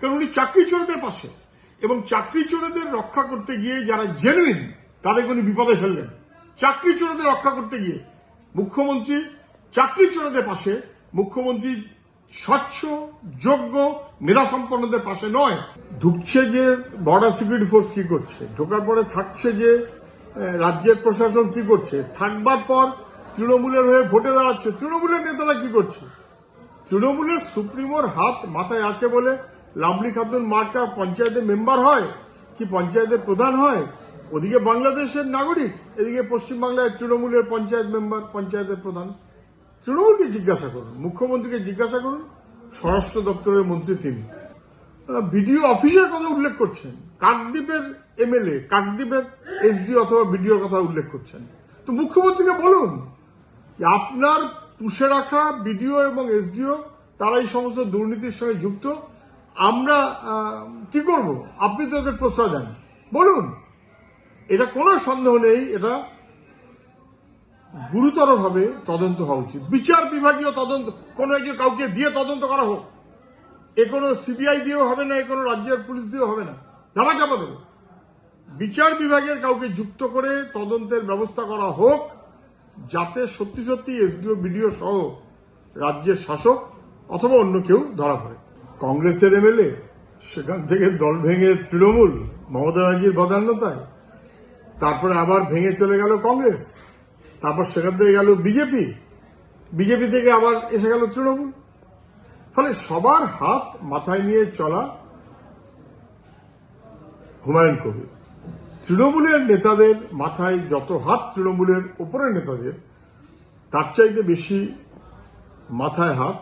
কারণ উনি চাকরি চোরদের পাশে। এবং চাকরি চোরদের রক্ষা করতে গিয়ে যারা জেনুইন তাদেরকে উনি বিপদে ফেললেন। চাকরি চোরদের রক্ষা করতে গিয়ে মুখ্যমন্ত্রী চাকরি চোরদের পাশে, মুখ্যমন্ত্রী স্বচ্ছ, যোগ্য, মেধাসম্পন্নদের পাশে নয়। ঢুকছে যে বর্ডার সিকিউরিটি ফোর্স কি করছে? ঢোকার পরে থাকছে যে রাজ্যের প্রশাসন কি করছে? থাকবার পর তৃণমূলের হয়ে ভোটে দাঁড়াচ্ছে। তৃণমূলের নেতারা কি করছে? তৃণমূলের সুপ্রিমোর হাত মাথায় আছে বলে লাভলি খাতুন মার্কা পঞ্চায়েতের মেম্বার হয় কি পঞ্চায়েতের প্রধান হয়? ওদিকে বাংলাদেশের নাগরিক, এদিকে পশ্চিমবাংলায় তৃণমূলের পঞ্চায়েত মেম্বার, পঞ্চায়েতের প্রধান। তৃণমূলকে জিজ্ঞাসা করুন, মুখ্যমন্ত্রীকে জিজ্ঞাসা করুন, স্বরাষ্ট্র দপ্তরের মন্ত্রী তিনি। বিডিও অফিসের কথা উল্লেখ করছেন, কাকদ্বীপের এমএলএ, কাকদ্বীপের এসডি অথবা বিডিওর কথা উল্লেখ করছেন। তো মুখ্যমন্ত্রীকে বলুন আপনার পুষে রাখা বিডিও এবং এসডিও, তারা এই সমস্ত দুর্নীতির সঙ্গে যুক্ত আমরা কি করব? আপনি তো এদের প্রশ্রয় দেন। বলুন, এটা কোনো সন্দেহ নেই, এটা গুরুতরভাবে তদন্ত হওয়া উচিত। বিচার বিভাগীয় তদন্ত, কোনো একজন কাউকে দিয়ে তদন্ত করা হোক। এ কোনো সিবিআই দিয়েও হবে না, এ কোনো রাজ্যের পুলিশ দিয়েও হবে না। ধামা চাপা দেবে। বিচার বিভাগের কাউকে যুক্ত করে তদন্তের ব্যবস্থা করা হোক, যাতে সত্যি সত্যি এসডিও, বিডিও সহ রাজ্যের শাসক অথবা অন্য কেউ ধরা পড়ে। কংগ্রেসের এমএলএ, সেখান থেকে দল ভেঙে তৃণমূল, মমতা ব্যানার্জির বদান্যতায়। তারপরে আবার ভেঙে চলে গেল কংগ্রেস। তারপর সেখান থেকে গেল বিজেপি। বিজেপি থেকে আবার এসে গেল তৃণমূল। ফলে সবার হাত মাথায় নিয়ে চলা হুমায়ুন কবির। তৃণমূলের নেতাদের মাথায় যত হাত তৃণমূলের ওপরের নেতাদের, তার চাইতে বেশি মাথায় হাত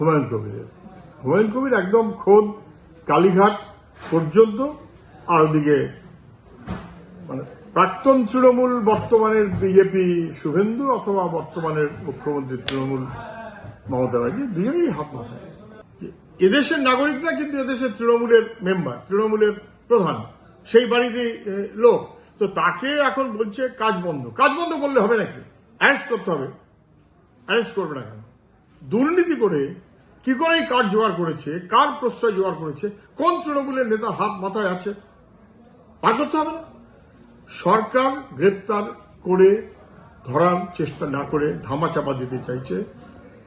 হুমায়ুন কবিরের। হুমায়ুন কবির একদম খোদ কালীঘাট পর্যন্ত, আর ওদিকে মানে প্রাক্তন তৃণমূল বর্তমানের বিজেপি শুভেন্দু অথবা বর্তমানের মুখ্যমন্ত্রী তৃণমূল মমতা ব্যানার্জি দুজনেরই হাত মাথায়। এদেশের নাগরিকরা কিন্তু এদেশের তৃণমূলের মেম্বার তৃণমূলের প্রধান, সেই বাড়িতে লোক। তো তাকে এখন বলছে কাজ বন্ধ। কাজ বন্ধ করলে হবে নাকি? অ্যারেস্ট করতে হবে। অ্যারেস্ট করবে না কেন? দুর্নীতি করে কি করে কাজ জোগাড় করেছে? কার প্রশ্রয় জোগাড় করেছে? কোন তৃণমূলের নেতা হাত মাথায় আছে? বার করতে হবে না। সরকার গ্রেপ্তার করে ধরার চেষ্টা না করে ধামা চাপা দিতে চাইছে,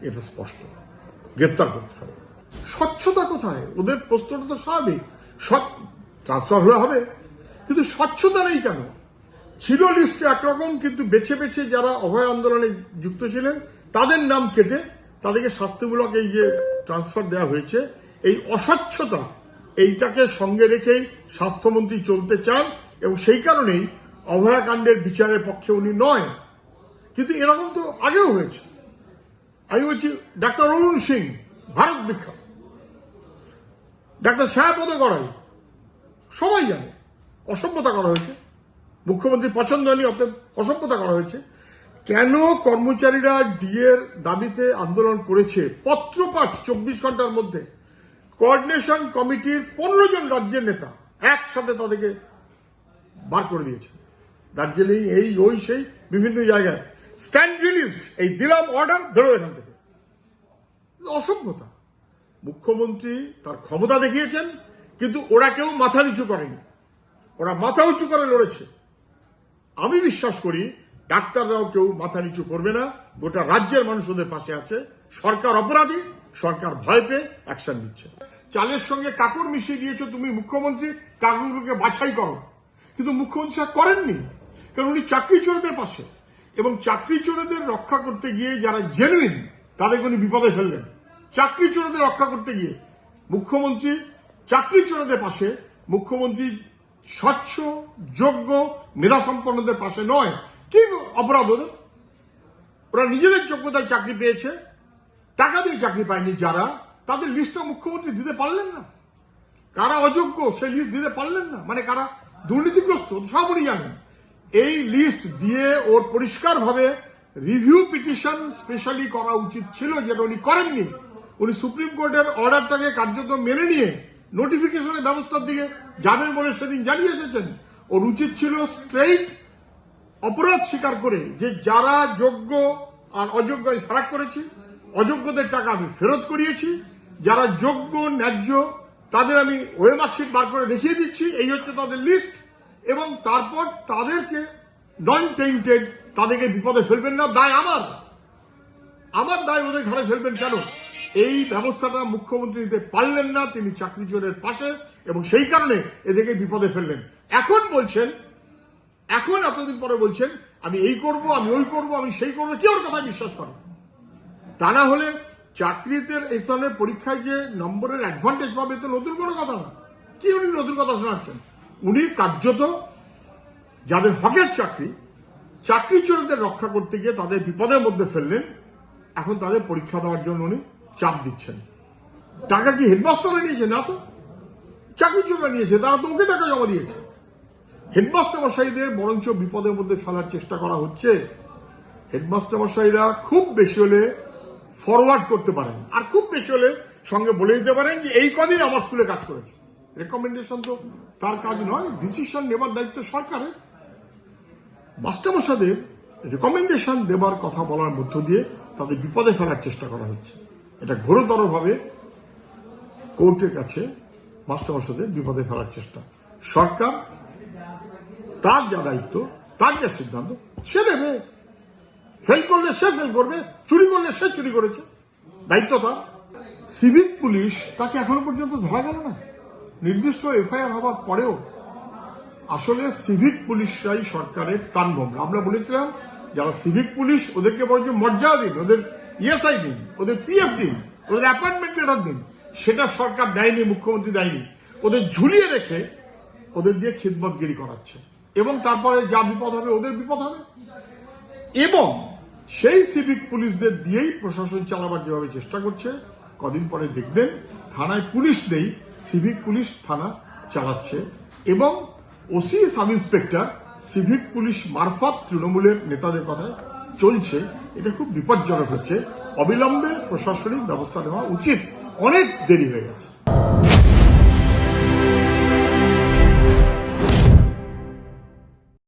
এটা স্পষ্ট। গ্রেপ্তার করতে হবে। স্বচ্ছতা কোথায়? ওদের প্রশ্নটা তো স্বাভাবিক। ট্রান্সফার হলে হবে। কিন্তু স্বচ্ছতা নেই কেন? ছিল লিস্টে একরকম, কিন্তু বেছে বেছে যারা অভয় আন্দোলনে যুক্ত ছিলেন, তাদের নাম কেটে তাদেরকে শাস্তিমূলক এই যে ট্রান্সফার দেওয়া হয়েছে। এই অস্বচ্ছতা এইটাকে সঙ্গে রেখেই স্বাস্থ্যমন্ত্রী চলতে চান এবং সেই কারণেই অভয়াকাণ্ডের বিচারের পক্ষে উনি নয়, কিন্তু এরকম তো আগেও হয়েছে। আমি বলছি, ডাক্তার অরুণ সিং, ভারত বিখ্যাত। ডাক্তার ছায়াপদ গড়াই, সবাই জানে, অসভ্যতা করা হয়েছে। মুখ্যমন্ত্রী পছন্দ হয়নি অতএব অসভ্যতা করা হয়েছে। কেন কর্মচারীরা ডিএর দাবিতে আন্দোলন করেছে? পত্রপাঠ চব্বিশ ঘণ্টার মধ্যে। কোঅর্ডিনেশন কমিটির পনেরো জন রাজ্যের নেতা একসাথে তাদেরকে বার করে দিয়েছে। দার্জিলিং এই, ওই, সেই, বিভিন্ন জায়গায়। স্ট্যান্ড রিলিজ এই দিলাম অর্ডার বেরো এখান থেকে। অসভ্যতা। মুখ্যমন্ত্রী তার ক্ষমতা দেখিয়েছেন, কিন্তু ওরা কেউ মাথা নিচু করেনি। ওরা মাথা উঁচু করে লড়েছে। আমি বিশ্বাস করি ডাক্তাররাও কেউ মাথা নিচু করবে না। গোটা রাজ্যের মানুষ ওদের পাশে আছে। সরকার অপরাধী, সরকার ভয় পেয়ে অ্যাকশন নিচ্ছে। চালের সঙ্গে কাপড় মিশিয়ে দিয়েছ তুমি মুখ্যমন্ত্রী, কাগজগুলোকে বাছাই করো। কিন্তু মুখ্যমন্ত্রী সেটা করেননি, কারণ উনি চাকরি চোরদের পাশে। এবং চাকরি চোরদের রক্ষা করতে গিয়ে যারা জেনুইন তাদেরকে উনি বিপদে ফেললেন। চাকরি চোরদের রক্ষা করতে গিয়ে মুখ্যমন্ত্রী চাকরি চোরদের পাশে, মুখ্যমন্ত্রী স্বচ্ছ, যোগ্য, মেধাসম্পন্নদের পাশে নয় অপরাধ ওদের ওরা নিজেদের যোগ্যতায় চাকরি পেয়েছে, টাকা দিয়ে চাকরি পায়নি যারা, তাদের লিস্টটা মুখ্যমন্ত্রী দিতে পারলেন না। কারা অযোগ্য সেই লিস্ট দিতে পারলেন না। মানে কারা দুর্নীতিগ্রস্ত সব উনি জানেন। এই লিস্ট দিয়ে ওর পরিষ্কারভাবে রিভিউ পিটিশন স্পেশালি করা উচিত ছিল, যেটা উনি করেননি। উনি সুপ্রিম কোর্টের অর্ডারটাকে কার্যত মেনে নিয়ে নোটিফিকেশনের ব্যবস্থার দিকে যাবেন বলে সেদিন জানিয়ে এসেছেন। ওর উচিত ছিল স্ট্রেইট অপরাধ স্বীকার করে যে যারা যোগ্য আর অযোগ্য আমি ফারাক করেছি, অযোগ্যদের টাকা আমি ফেরত করিয়েছি, যারা যোগ্য, ন্যায্য, তাদের আমি ওয়ে মার্কশিট বার করে দেখিয়ে দিচ্ছি, এই হচ্ছে তাদের লিস্ট এবং তারপর তাদেরকে নন টেন্টেড তাদেরকে বিপদে ফেলবেন না, দায় আমার। আমার দায় ওদের ঘরে ফেলবেন কেন? এই ব্যবস্থাটা মুখ্যমন্ত্রী নিতে পারলেন না, তিনি চাকরি চোরের পাশে, এবং সেই কারণে এদেরকে বিপদে ফেললেন। এখন বলছেন এখন এতদিন পরে বলছেন, আমি এই করব, আমি ওই করব, আমি সেই করব কি ওর কথা বিশ্বাস করে তা না হলে চাকরিতে এই ধরনের পরীক্ষায় যে নম্বরের অ্যাডভান্টেজ পাবে তো নতুন কোনো কথা না। কি উনি নতুন কথা শোনাচ্ছেন? উনি কার্যত যাদের হকের চাকরি চাকরি চোরদের রক্ষা করতে গিয়ে তাদের বিপদের মধ্যে ফেললেন, এখন তাদের পরীক্ষা দেওয়ার জন্য উনি চাপ দিচ্ছেন। টাকা কি হেডমাস্টাররা নিয়েছে? না তো। চাকরি চোররা নিয়েছে, তারা তো ওকে টাকা জমা দিয়েছে। হেডমাস্টার মশাইদের বরঞ্চ বিপদের মধ্যে ফেলার চেষ্টা করা হচ্ছে। হেডমাস্টার মশাইরা খুব বেশি হলে ফরওয়ার্ড করতে পারেন। আর খুব বেশি হলে সঙ্গে বলে দিতে পারেন যে, এই কদিন আমার স্কুলে কাজ করেছে। রেকমেন্ডেশন তো তার কাজ নয় ডিসিশন নেবার দায়িত্ব সরকারের। মাস্টারমশাদের রেকমেন্ডেশন দেবার কথা বলার মধ্য দিয়ে তাদের বিপদে ফেলার চেষ্টা করা হচ্ছে। এটা ঘোরতরভাবে কোর্টের কাছে মাস্টারমশাদের বিপদে ফেলার চেষ্টা। সরকার তার যা দায়িত্ব, তার যা সিদ্ধান্ত, সে নেবে ফেল করলে সে ফেল করবে, চুরি করলে সে চুরি করেছে। দায়িত্ব তার। সিভিক পুলিশ তাকে এখনও পর্যন্ত ধরা গেল না। নির্দিষ্ট এফআইআর হওয়ার পরেও আসলে সিভিক পুলিশরাই সরকারের প্রাণভঙ্গ আমরা বলেছিলাম, যারা সিভিক পুলিশ ওদেরকে বরঞ্চ মর্যাদা দিন, ওদের ইএসআই দিন, ওদের পিএফ দিন, ওদের অ্যাপয়েন্টমেন্ট লেটার দিন, সেটা সরকার দেয়নি, মুখ্যমন্ত্রী দেয়নি। ওদের ঝুলিয়ে রেখে ওদের দিয়ে খিদমতগিরি করাচ্ছে। এবং তারপরে যা বিপদ হবে, ওদের বিপদ হবে। এবং সেই সিভিক পুলিশদের দিয়েই প্রশাসন চালাবার যেভাবে চেষ্টা করছে, কদিন পরে দেখবেন থানায় পুলিশ নেই সিভিক পুলিশ থানা চালাচ্ছে। এবং OC sub inspector civic police মারফত তৃণমূলের নেতাদের কথায় চলছে। এটা খুব বিপজ্জনক হচ্ছে। অবিলম্বে প্রশাসনিক ব্যবস্থা নেওয়া উচিত। অনেক দেরি হয়ে গেছে।